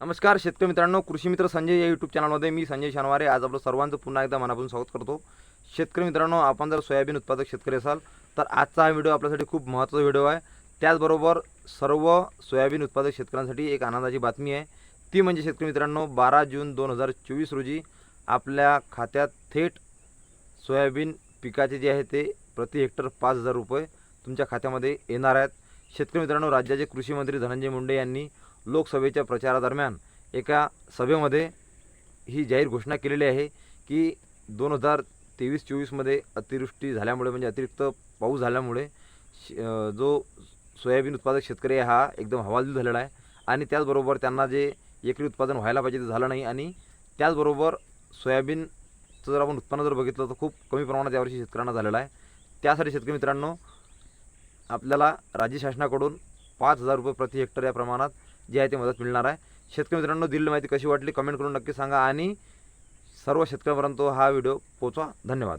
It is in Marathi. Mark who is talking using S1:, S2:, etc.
S1: नमस्कार शेतकरी मित्रांनो कृषी मित्र संजय या यूट्यूब चॅनलमध्ये मी संजय शनवारे. आज आपलं सर्वांचं पुन्हा एकदा मनापासून स्वागत करतो. शेतकरी मित्रांनो आपण जर सोयाबीन उत्पादक शेतकरी असाल तर आजचा हा व्हिडिओ आपल्यासाठी खूप महत्त्वाचा व्हिडिओ आहे. त्याचबरोबर सर्व सोयाबीन उत्पादक शेतकऱ्यांसाठी एक आनंदाची बातमी आहे. ती म्हणजे शेतकरी मित्रांनो बारा जून दोन हजार चोवीस रोजी आपल्या खात्यात थेट सोयाबीन पिकाचे जे आहे ते प्रति हेक्टर पाच हजार रुपये तुमच्या खात्यामध्ये येणार आहेत. शेतकरी मित्रांनो राज्याचे कृषी मंत्री धनंजय मुंडे यांनी लोकसभेच्या प्रचारादरम्यान एका सभेमध्ये ही जाहीर घोषणा केलेली आहे की दोन हजार तेवीस चोवीसमध्ये अतिवृष्टी झाल्यामुळे म्हणजे अतिरिक्त पाऊस झाल्यामुळे जो सोयाबीन उत्पादक शेतकरी आहे हा एकदम हवालदिल झालेला आहे. आणि त्याचबरोबर त्यांना जे एकरी उत्पादन व्हायला पाहिजे ते झालं नाही. आणि त्याचबरोबर सोयाबीनचं जर आपण उत्पन्न जर बघितलं तर खूप कमी प्रमाणात यावर्षी शेतकऱ्यांना झालेलं आहे. त्यासाठी शेतकरी मित्रांनो आपल्याला राज्य शासनाकडून पाच हजार रुपये प्रति हेक्टर या प्रमाणात जे आहे ते मदत मिळणार आहे. शेतकरी मित्रांनो दिलेली माहिती कशी वाटली? कमेंट करून नक्की सांगा आणि सर्व शेतकऱ्यांपर्यंत हा व्हिडिओ पोचवा धन्यवाद.